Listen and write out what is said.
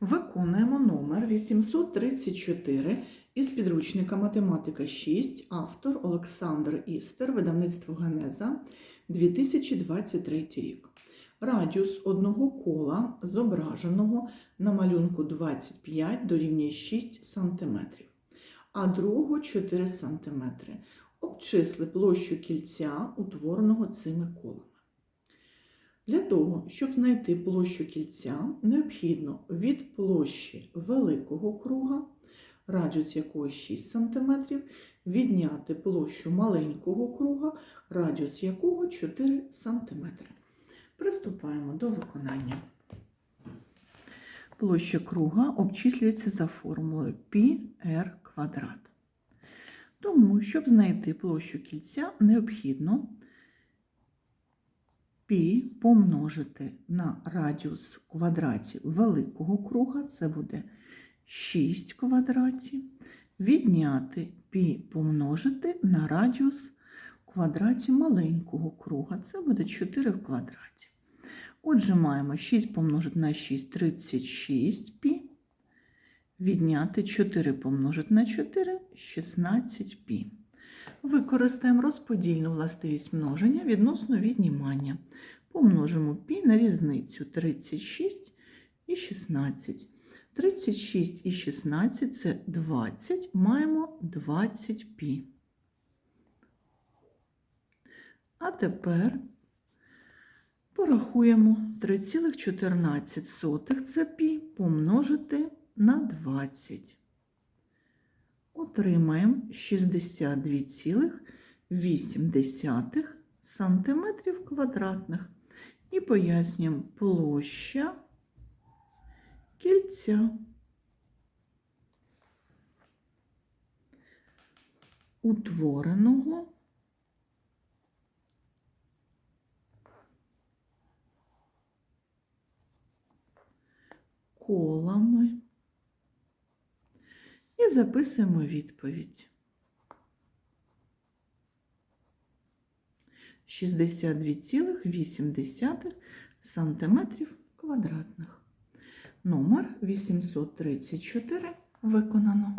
Виконуємо номер 834 із підручника Математика 6, автор Олександр Істер, видавництво Генеза, 2023 рік. Радіус одного кола, зображеного на малюнку 25 дорівнює 6 см, а другого 4 см. Обчисли площу кільця, утвореного цими колами. Для того, щоб знайти площу кільця, необхідно від площі великого круга, радіус якого 6 см, відняти площу маленького круга, радіус якого 4 см. Приступаємо до виконання. Площа круга обчислюється за формулою πr квадрат. Тому, щоб знайти площу кільця, необхідно π помножити на радіус квадратів великого круга, це буде 6 квадратів, відняти π помножити на радіус квадраті маленького круга, це буде 4 в квадраті. Отже, маємо 6 помножити на 6 36 π, відняти 4 помножити на 4 16 π. Використаємо розподільну властивість множення відносно віднімання. Помножимо пі на різницю 36 і 16. 36 і 16 це 20, маємо 20 пі. А тепер порахуємо 3,14 це пі помножити на 20 отримаємо 62,8 сантиметрів квадратних і пояснюємо площа кільця. Утвореного колами. І записуємо відповідь. 62,8 сантиметрів квадратних. Номер 834 виконано.